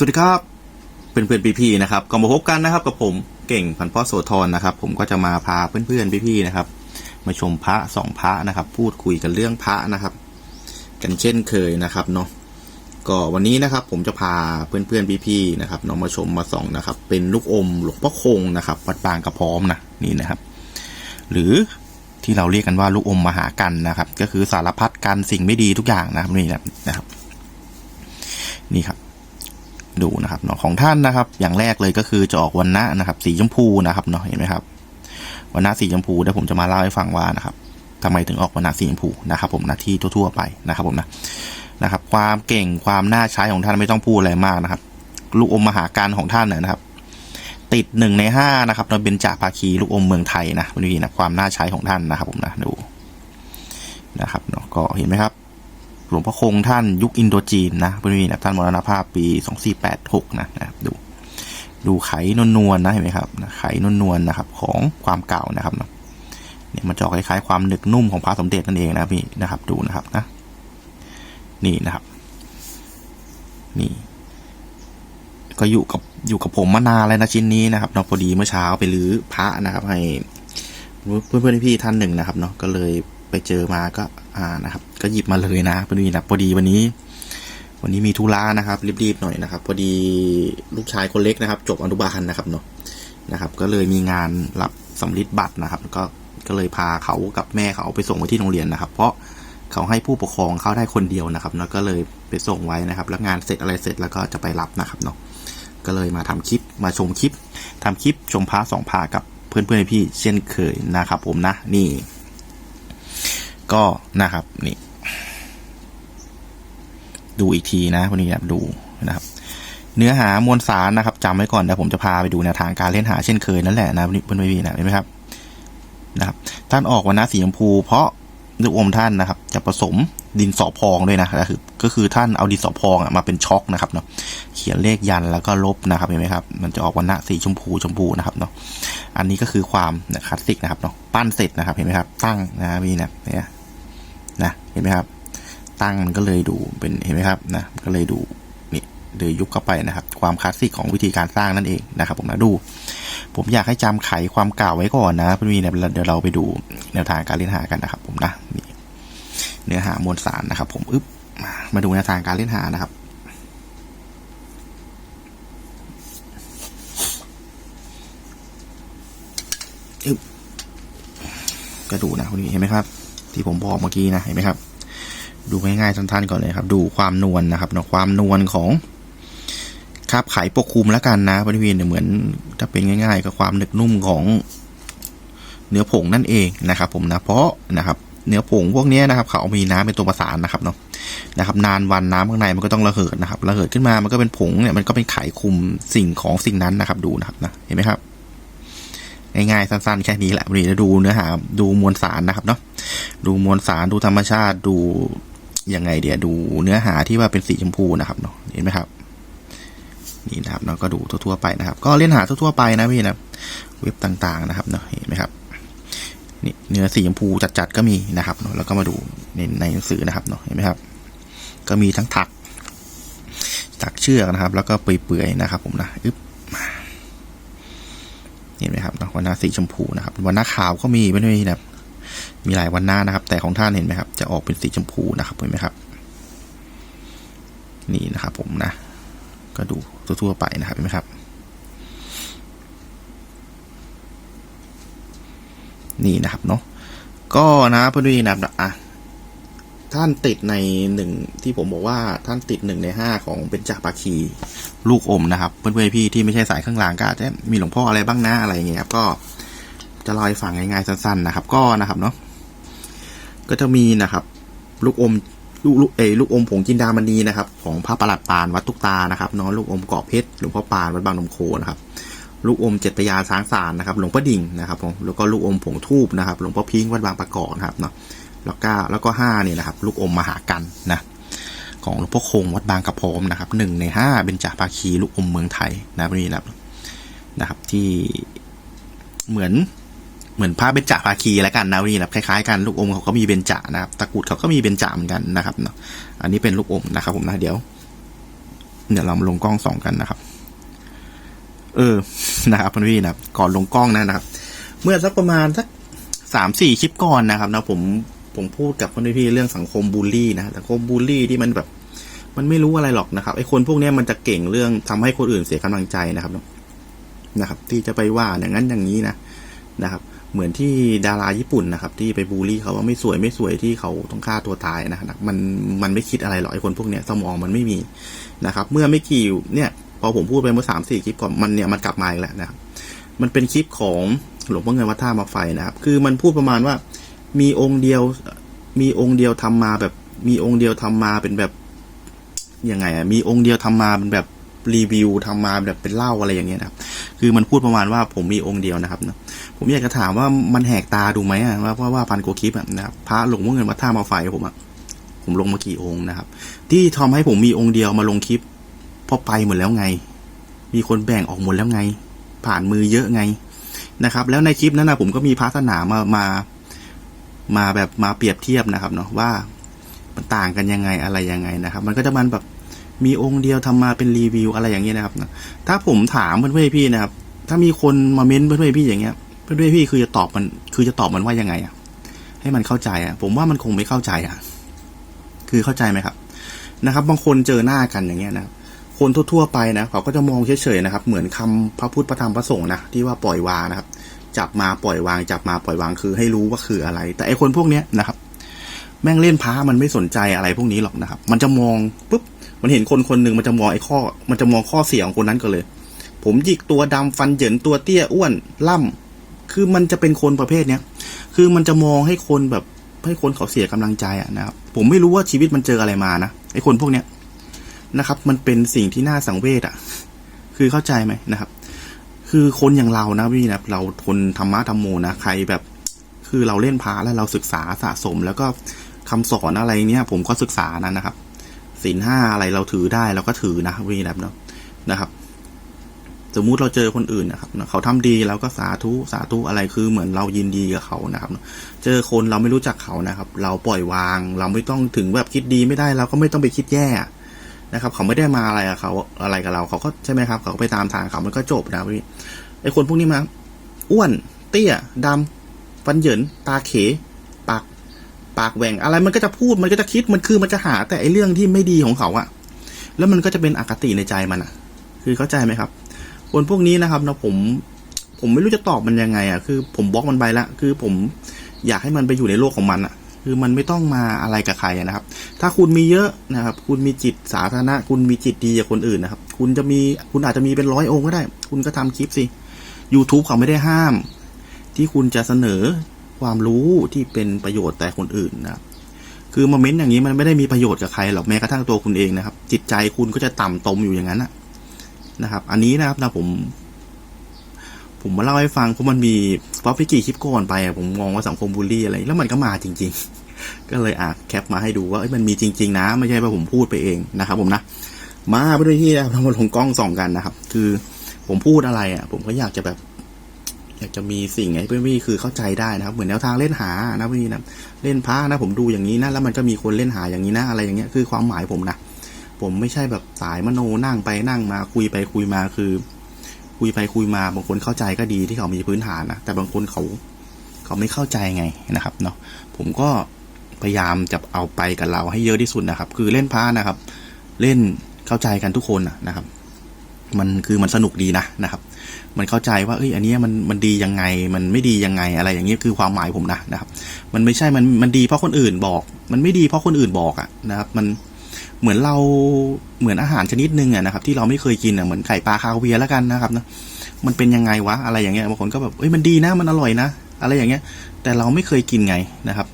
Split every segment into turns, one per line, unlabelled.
สวัสดีครับเพื่อนเพื่อนพี่ๆนะครับก็มาพบกันนะครับกับผมเก่งพันพ่อโสธรนะครับ ผมก็จะมาพาเพื่อนเพื่อนๆพี่ๆนะครับ มาชมพระสองพระนะครับ พูดคุยกันเรื่องพระนะครับ กันเช่นเคยนะครับเนาะก็วันนี้นะครับ ผมจะพาเพื่อนเพื่อนๆพี่ๆนะครับเนาะมาชมมาส่องนะครับ เป็นลูกอมหลวงพ่อคงนะครับวัดบางกระพร้อมนะนี่นะครับ หรือที่เราเรียกกันว่าลูกอมมหากันนะครับ ก็คือสารพัดกันสิ่งไม่ดีทุกอย่างนะครับนี่นะครับ ดูนะครับเนาะของท่านนะครับ อย่างแรกเลยก็คือจะออกวันนะนะครับ สีชมพูนะครับเนาะเห็นไหมครับวันนะสีชมพูเดี๋ยวผมจะมาเล่าให้ฟังว่านะครับทำไมถึงออกวันนะสีชมพูนะครับผมนะที่ทั่วๆไปนะครับผมนะนะครับ ความเก่งความน่าใช้ของท่านไม่ต้องพูดอะไรมากนะครับ ลูกอมมหาการของท่านเนี่ยนะครับ ติดหนึ่งในห้านะครับเราเป็นจ่าภาคีลูกอมเมืองไทยนะวันนี้นะความน่าใช้ของท่านนะครับ ผมนะดูนะครับเนาะก็เห็นไหมครับ หลวงพ่อคงท่านยุคอินโดจีนนะพอดีนะท่านมรณภาพปี 2486 นะนะครับดู ดูไขนวลนวลนะเห็นไหมครับนะไขนวลนวลนะครับของความเก่านะครับเนี่ยมันจะคล้ายๆความหนึกนุ่มของพระสมเด็จนั่นเองนะพี่นะครับ ดูนะครับนะนี่นะครับ นี่ ก็อยู่กับอยู่กับผมมานานแล้วนะชิ้นนี้นะครับเนาะพอดีเมื่อเช้าไปรื้อพระนะครับ ให้เพื่อนเพื่อนๆพี่ๆท่านหนึ่งนะครับเนาะก็เลยไปเจอมาก็อ่านะครับ ก็หยิบมาเลยนะพอดีนะพอดีวันนี้ วันนี้มีธุระนะครับรีบๆหน่อยนะครับ พอดีลูกชายคนเล็กนะครับ จบอนุบาลนะครับเนาะนะครับ ก็เลยมีงานรับสำลิดบัตรนะครับ ก็ก็เลยพาเขากับแม่เขาไปส่งไว้ที่โรงเรียนนะครับ เพราะเขาให้ผู้ปกครองเข้าได้คนเดียวนะครับเนาะก็เลยไปส่งไว้นะครับ แล้วงานเสร็จอะไรเสร็จแล้วก็จะไปรับนะครับเนาะก็เลยมาทำคลิปมาชมคลิปทำคลิปชมพระสองพากับเพื่อนๆพี่เช่นเคยนะครับ ผมนะนี่ ก็นะครับนี่ ดูอีกทีนะวันนี้ครับดูนะครับ เนื้อหามวลสารนะครับจำไว้ก่อนนะผมจะพาไปดูแนวทางการเล่นหาเช่นเคยนั่นแหละนะเพื่อนๆพี่นะเห็นไหมครับนะครับ ท่านออกวันนะสีชมพู เพราะลูกอมท่านนะครับ จะผสมดินสอพองด้วยนะก็คือก็คือท่านเอาดินสอพองอะมาเป็นช็อกนะครับเนาะเขียนเลขยันแล้วก็ลบนะครับเห็นไหมครับ มันจะออกวันนะสีชมพูชมพูนะครับเนาะอันนี้ก็คือความคลาสสิกนะครับเนาะปั้นเสร็จนะครับเห็นไหมครับ ตั้งนะพี่นะเนี่ยนะเห็นไหมครับ ตั้งมันก็เลยดูเป็นเห็นไหมครับนะก็เลยดูนี่เลยยุบเข้าไปนะครับ ความคลาสสิกของวิธีการสร้างนั่นเองนะครับ ผมนะดู ผมอยากให้จำไขความเก่าไว้ก่อนนะเพื่อนๆเนี่ยเดี๋ยวเราไปดูแนวทางการเล่นหากันนะครับ ผมนะนี่เนื้อหามวลสารนะครับ ผมอึ๊บมาดูแนวทางการเล่นหานะครับอึ๊บก็ดูนะคุณนี้เห็นไหมครับ ที่ผมบอกเมื่อกี้นะเห็นไหมครับ ดูง่ายๆสั้นๆก่อนเลยครับ ดูความนวลนะครับเนาะความนวลของคาบไข่ปกคลุมแล้วกันนะบริเวณเนี่ยเหมือนถ้าเป็นง่าย ๆ ก็ความหนึกนุ่มของเนื้อผงนั่นเองนะครับผมนะเพราะนะครับเนื้อผงพวกนี้นะครับเขาเอามีน้ำเป็นตัวประสานนะครับเนาะนะครับ นานวันน้ำข้างในมันก็ต้องระเหิดนะครับระเหิดขึ้นมามันก็เป็นผงเนี่ยมันก็เป็นไขคุมสิ่งของสิ่งนั้นนะครับ ดูนะครับนะเห็นไหมครับง่ายๆสั้นๆแค่นี้แหละวันนี้จะดูเนื้อหาดูมวลสารนะครับเนาะดูมวลสารดูธรรมชาติดู ยังไงเดี๋ยวดูเนื้อหาที่ว่าเป็นสีชมพูนะครับเนาะเห็นไหมครับนี่นะครับเนาะก็ดูทั่วๆไปนะครับ ก็เล่นหาทั่วๆไปนะพี่นะเว็บต่างๆนะครับเนาะเห็นไหมครับนี่เนื้อสีชมพูจัดๆก็มีนะครับเนาะแล้วก็มาดูในในหนังสือนะครับเนาะเห็นไหมครับ ก็มีทั้งถัก ถักเชือกนะครับ แล้วก็เปื่อยๆนะครับ ผมนะอึ๊บเห็นไหมครับเนาะวันหน้าสีชมพูนะครับวันหน้าขาวก็มีไม่ได้มีแบบ มีหลายวันหน้านะครับ แต่ของท่านเห็นไหมครับ จะออกเป็นสีชมพูนะครับเห็นไหมครับ นี่นะครับ ผมนะ ก็ดูทั่วๆไปนะครับเห็นไหมครับ นี่นะครับเนาะก็นะเพื่อนๆนะครับอะท่านติดในหนึ่งที่ผมบอกว่าท่านติดหนึ่งในห้าของเป็นจ่าปาคีลูกอมนะครับ เพื่อนๆพี่ที่ไม่ใช่สายเครื่องรางก็อาจจะมีหลวงพ่ออะไรบ้างนะอะไรอย่างเงี้ยครับก็จะล่าให้ฟังง่ายๆสั้นๆนะครับ ก็นะครับเนาะ ก็จะมีนะครับ ลูกอมลูกลูกเอลูกอมผงจินดามณีนะครับ ของพระประหลัดปานวัดตุกตานะครับเนาะลูกอมกอบเพชรหลวงพ่อปานวัดบางนมโคนะครับ ลูกอมเจ็ดพยาช้างสารนะครับ หลวงพ่อดิ่งนะครับผมแล้วก็ลูกอมผงทูบนะครับ หลวงพ่อพิงค์วัดบางประกอบนะครับเนาะแล้วก็แล้วก็ห้าเนี่ยนะครับ ลูกอมมหากันนะของหลวงพ่อคงวัดบางกระพร้อมนะครับหนึ่งในห้าเป็นจ่าภาคีลูกอมเมืองไทยนะพวกนี้นะครับนะครับที่เหมือน เหมือนพระเบญจภาคีแล้วกันนะวันนี้นะคล้ายๆกันลูกอมเขาก็มีเบญจนะครับตะกรุดเขาก็มีเบญจเหมือนกันนะครับเนาะอันนี้เป็นลูกอมนะครับ ผมนะเดี๋ยวเดี๋ยวเรามาลงกล้องสองกันนะครับ เออนะครับพี่นะก่อนลงกล้องนะนะครับ เมื่อสักประมาณสักสามสี่คลิปก่อนนะครับนะผมผมพูดกับพี่ๆเรื่องสังคมบูลลี่นะสังคมบูลลี่ที่มันแบบ มันไม่รู้อะไรหรอกนะครับไอ้คนพวกนี้มันจะเก่งเรื่องทำให้คนอื่นเสียกำลังใจนะครับนะครับ ที่จะไปว่าอย่างนั้นอย่างนี้นะนะครับ เหมือนที่ดาราญี่ปุ่นนะครับ ที่ไปบูลลี่เขาว่าไม่สวยไม่สวยที่เขาต้องฆ่าตัวตายนะครับมันมันไม่คิดอะไรหรอกไอ้คนพวกเนี้ยสมองมันไม่มีนะครับ เมื่อไม่กี่เนี่ยพอผมพูดไปเมื่อสามสี่คลิปก่อนมันเนี่ยมันกลับมาอีกแล้วนะครับมันเป็นคลิปของหลวงพ่อเงินวัดท่ามาไฟนะครับ คือมันพูดประมาณว่า มีองค์เดียว มีองค์เดียวทำมาแบบ มีองค์เดียวทำมาเป็นแบบยังไงอะมีองค์เดียวทำมาเป็นแบบรีวิวทำมาแบบเป็นเล่าอะไรอย่างเงี้ยนะครับ คือมันพูดประมาณว่าผมมีองค์เดียวนะครับนะ ผมอยากจะถามว่ามันแหกตาดูไหมอะว่าว่าว่าพันกว่าคลิปอะนะครับพระหลงพ่อเงินวัดท่ามาไฟผมอะผมลงมากี่องค์นะครับ ที่ทำให้ผมมีองค์เดียวมาลงคลิปพราะไปหมดแล้วไง มีคนแบ่งออกหมดแล้วไง ผ่านมือเยอะไงนะครับ แล้วในคลิปนั้นนะผมก็มีพระศาสนามามา มาแบบมาเปรียบเทียบนะครับเนาะว่ามันต่างกันยังไงอะไรยังไงนะครับ มันก็จะมันแบบมีองค์เดียวทำมาเป็นรีวิวอะไรอย่างเงี้ยนะครับนะถ้าผมถามเพื่อนๆพี่นะครับ ถ้ามีคนมาเม้นเพื่อนๆพี่อย่างเงี้ย เพื่อนๆพี่คือจะตอบมัน คือจะตอบมันว่ายังไงอะ ให้มันเข้าใจอะ ผมว่ามันคงไม่เข้าใจอะ คือเข้าใจไหมครับ นะครับ บางคนเจอหน้ากันอย่างเงี้ยนะคนทั่วๆไปนะเขาก็จะมองเฉยๆนะครับ เหมือนคำพระพุทธพระธรรมพระสงฆ์นะที่ว่าปล่อยวางนะครับ จับมาปล่อยวาง จับมาปล่อยวางคือให้รู้ว่าคืออะไร แต่ไอคนพวกเนี้ยนะครับ แม่งเล่นพระมันไม่สนใจอะไรพวกนี้หรอกนะครับ มันจะมองปุ๊บมันเห็นคนคนหนึ่งมันจะมองไอ้ข้อ มันจะมองข้อเสียของคนนั้นก็เลย ผมหยิกตัวดำฟันเหยินตัวเตี้ยอ้วนล่ำ คือมันจะเป็นคนประเภทเนี้ยคือมันจะมองให้คนแบบให้คนเขาเสียกำลังใจอะนะครับผมไม่รู้ว่าชีวิตมันเจออะไรมานะไอ้คนพวกเนี้ยนะครับ มันเป็นสิ่งที่น่าสังเวชอะคือเข้าใจไหมนะครับ คือคนอย่างเรานะพี่นะเราทนธรรมะธรรมโมนะใครแบบ คือเราเล่นพาแล้วเราศึกษาสะสม แล้วก็คำสอนอะไรเนี้ยผมก็ศึกษานะนะครับศีลห้าอะไรเราถือได้เราก็ถือนะพี่นะเนาะนะครับ สมมุติเราเจอคนอื่นนะครับเขาทำดีเราก็สาธุสาธุอะไรคือเหมือนเรายินดีกับเขานะครับ เจอคนเราไม่รู้จักเขานะครับ เราปล่อยวาง เราไม่ต้องถึงแบบคิดดีไม่ได้เราก็ไม่ต้องไปคิดแย่นะครับ เขาไม่ได้มาอะไรกับเขาอะไรกับเรา เขาก็ใช่ไหมครับ เขาไปตามทางเขามันก็จบนะพี่ไอคนพวกนี้มาอ้วนเตี้ยดำฟันเหยินตาเขปากปากแหว่งอะไรมันก็จะพูดมันก็จะคิดมันคือมันจะหาแต่ไอเรื่องที่ไม่ดีของเขาอะแล้วมันก็จะเป็นอคติในใจมันอะคือเข้าใจไหมครับ คนพวกนี้นะครับนะผมผมไม่รู้จะตอบมันยังไงอะคือผมบล็อกมันไปละคือผมอยากให้มันไปอยู่ในโลกของมันอะคือมันไม่ต้องมาอะไรกับใครนะครับ ถ้าคุณมีเยอะนะครับ คุณมีจิตสาธารณะ คุณมีจิตดีกับคนอื่นนะครับ คุณจะมีคุณอาจจะมีเป็นร้อยองค์ก็ได้ คุณก็ทำคลิปสิ YouTube เขาไม่ได้ห้าม ที่คุณจะเสนอความรู้ที่เป็นประโยชน์แต่คนอื่นนะครับคือมาเม้นอย่างนี้มันไม่ได้มีประโยชน์กับใครหรอกแม้กระทั่งตัวคุณเองนะครับ จิตใจคุณก็จะต่ำตมอยู่อย่างนั้นอะ นะครับ อันนี้นะครับนะผม ผมมาเล่าให้ฟังเพราะมันมีเพราะพี่กี่คลิปก่อนไปผมมองว่าสังคมบูลลี่อะไร แล้วมันก็มาจริง ๆ ก็เลยอะแคปมาให้ดูว่ามันมีจริง ๆ นะ ไม่ใช่ว่าผมพูดไปเองนะครับ ผมนะมาไปด้วยที่เรามาลงกล้องส่องกันนะครับ คือผมพูดอะไรอะ ผมก็อยากจะแบบ อยากจะมีสิ่งไงเพื่อนพี่คือเข้าใจได้นะครับ เหมือนแนวทางเล่นหานะพี่นะเล่นพระนะผมดูอย่างนี้นะแล้วมันก็มีคนเล่นหาอย่างนี้นะอะไรอย่างเงี้ยคือความหมายผมนะ ผมไม่ใช่แบบสายมโนนั่งไปนั่งมา คุยไปคุยมาคือ คุยไปคุยมาบางคนเข้าใจก็ดีที่เขามีพื้นฐานนะแต่บางคนเขาเขาไม่เข้าใจไงนะครับเนาะผมก็พยายามจะเอาไปกับเราให้เยอะที่สุดนะครับ คือเล่นพระนะครับ เล่นเข้าใจกันทุกคนนะครับ มันคือมันสนุกดีนะนะครับ มันเข้าใจว่าเอ้ยอันนี้มันมันดียังไง มันไม่ดียังไงอะไรอย่างเงี้ยคือความหมายผมนะนะครับ มันไม่ใช่มันมันดีเพราะคนอื่นบอก มันไม่ดีเพราะคนอื่นบอกอะนะครับ มัน เหมือนเราเหมือนอาหารชนิดหนึ่งอะนะครับ ที่เราไม่เคยกินอะเหมือนไข่ปลาคาเวียร์แล้วกันนะครับนะมันเป็นยังไงวะอะไรอย่างเงี้ยบางคนก็แบบเอ้ยมันดีนะมันอร่อยนะอะไรอย่างเงี้ย แต่เราไม่เคยกินไงนะครับ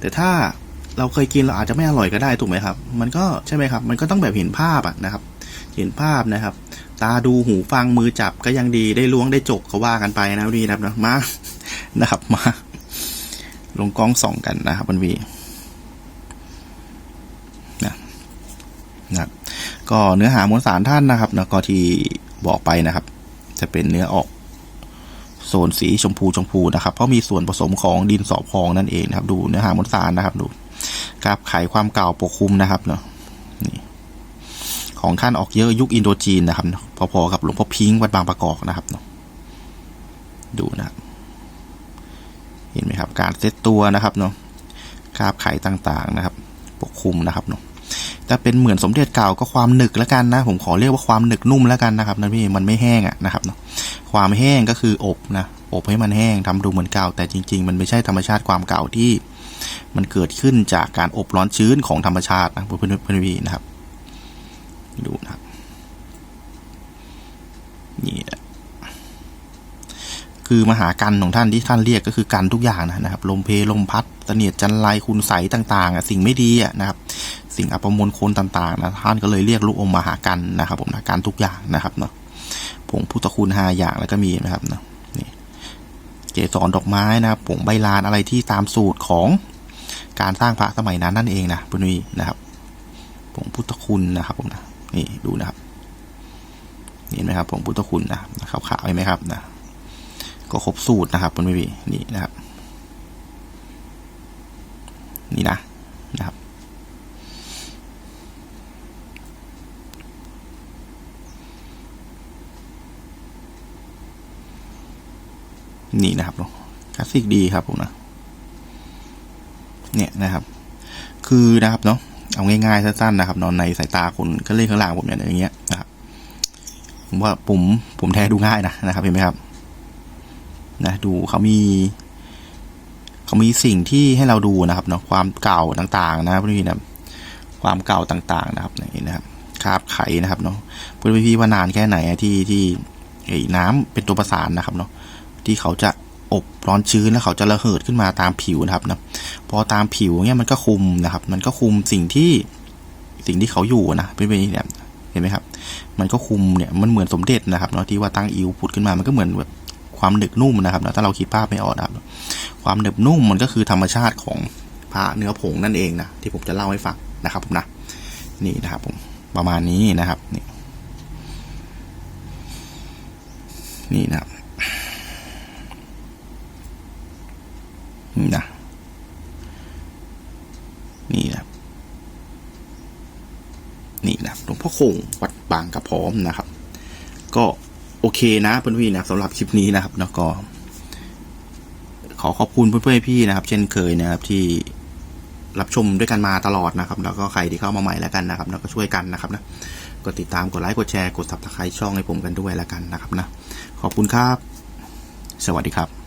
แต่ถ้าเราเคยกินเราอาจจะไม่อร่อยก็ได้ถูกไหมครับ มันก็ใช่ไหมครับ มันก็ต้องแบบเห็นภาพอะนะครับ เห็นภาพนะครับ ตาดูหูฟังมือจับก็ยังดีได้ล้วงได้จกก็ว่ากันไปนะดีนะครับนะมานะครับมา ลงกล้องส่องกันนะครับมันวีนะ นะก็เนื้อหามวลสารท่านนะครับนะก็ที่บอกไปนะครับ จะเป็นเนื้อออกโซนสีชมพูชมพูนะครับเพราะมีส่วนผสมของดินสอพองนั่นเองนะครับ ดูเนื้อหามวลสารนะครับดูกราบไขความเก่าปกคลุมนะครับเนาะนี่ของท่านออกเยอะยุคอินโดจีนนะครับ พอๆกับหลวงพ่อพิงค์วัดบางประกอบนะครับเนาะดูนะครับเห็นไหมครับ การเซตตัวนะครับเนาะคาบไขต่างๆนะครับ ปกคลุมนะครับเนาะ ถ้าเป็นเหมือนสมเด็จเก่าก็ความหนึกแล้วกันนะ ผมขอเรียกว่าความหนึกนุ่มแล้วกันนะครับนะพี่มันไม่แห้งอะนะครับเนาะความแห้งก็คืออบนะอบให้มันแห้งทำดูเหมือนเก่าแต่จริง ๆ มันไม่ใช่ธรรมชาติความเก่าที่ มันเกิดขึ้นจากการอบร้อนชื้นของธรรมชาตินะเพื่อนเพื่อนพี่นะครับดูนะครับนี่นะคือมหากันของท่านที่ท่านเรียกก็คือกันทุกอย่างนะนะครับ ลมเพลลมพัดตะเนียดจันไรคุณใสต่างๆอะสิ่งไม่ดีอะนะครับ สิ่งอัปมงคลต่างๆนะท่านก็เลยเรียกลูกอมมหากันนะครับ ผมนะกันทุกอย่างนะครับเนาะผงพุทธคุณห้าอย่างแล้วก็มีนะครับเนาะนี่เกสรดอกไม้นะครับผงใบลานอะไรที่ตามสูตรของการสร้างพระสมัยนั้นนั่นเองนะปุณวีนะครับผงพุทธคุณนะครับผมนะนี่ดูนะครับเห็นไหมครับผงพุทธคุณนะขาวๆเห็นไหมครับนะก็ครบสูตรนะครับคุณพี่พี่นี่นะครับ นี่นะนะครับ นี่นะครับเนาะคลาสสิกดีครับผมนะเนี่ยนะครับ คือนะครับเนาะเอาง่ายๆสั้นๆนะครับนอนในสายตาคนก็เล่นข้างล่างผมเนี่ยอย่างเงี้ยนะครับผมว่าผมผมแท้ดูง่ายนะนะครับเห็นไหมครับนะดูเขามีเขามีสิ่งที่ให้เราดูนะครับเนาะความเก่าต่างๆ นะพี่นะความเก่าต่างๆ นะครับนี่นะครับคาบไขนะครับเนาะเพื่อนพี่ๆว่านานแค่ไหนที่ที่ไอ้น้ำเป็นตัวประสานนะครับเนาะ ที่เขาจะอบร้อนชื้นแล้วเขาจะระเหิดขึ้นมาตามผิวนะครับนะพอตามผิวเนี่ยมันก็คุมนะครับ มันก็คุมสิ่งที่สิ่งที่เขาอยู่นะเพื่อนๆเนี่ยเห็นไหมครับ มันก็คุมเนี่ยมันเหมือนสมเด็จนะครับเนาะที่ว่าตั้งอิวผุดขึ้นมามันก็เหมือนแบบความหนึบนุ่มนะครับถ้าเราคิดภาพไม่ออกนะครับ ความหนึบนุ่มมันก็คือธรรมชาติของพระเนื้อผงนั่นเองนะที่ผมจะเล่าให้ฟังนะครับผมนะนี่นะครับผมประมาณนี้นะครับนี่นี่นะครับ นี่นะนี่นะนี่นะหลวงพ่อคงวัดบางกระพร้อมนะครับ ก็โอเคนะเพื่อนพี่นะสำหรับคลิปนี้นะครับแล้วก็ ขอขอบคุณเพื่อนๆพี่นะครับ เช่นเคยนะครับที่รับชมด้วยกันมาตลอดนะครับ แล้วก็ใครที่เข้ามาใหม่แล้วกันนะครับ แล้วก็ช่วยกันนะครับนะกดติดตามกดไลค์กดแชร์กดซับสไครต์ช่องให้ผมกันด้วยแล้วกันนะครับนะขอบคุณครับ สวัสดีครับ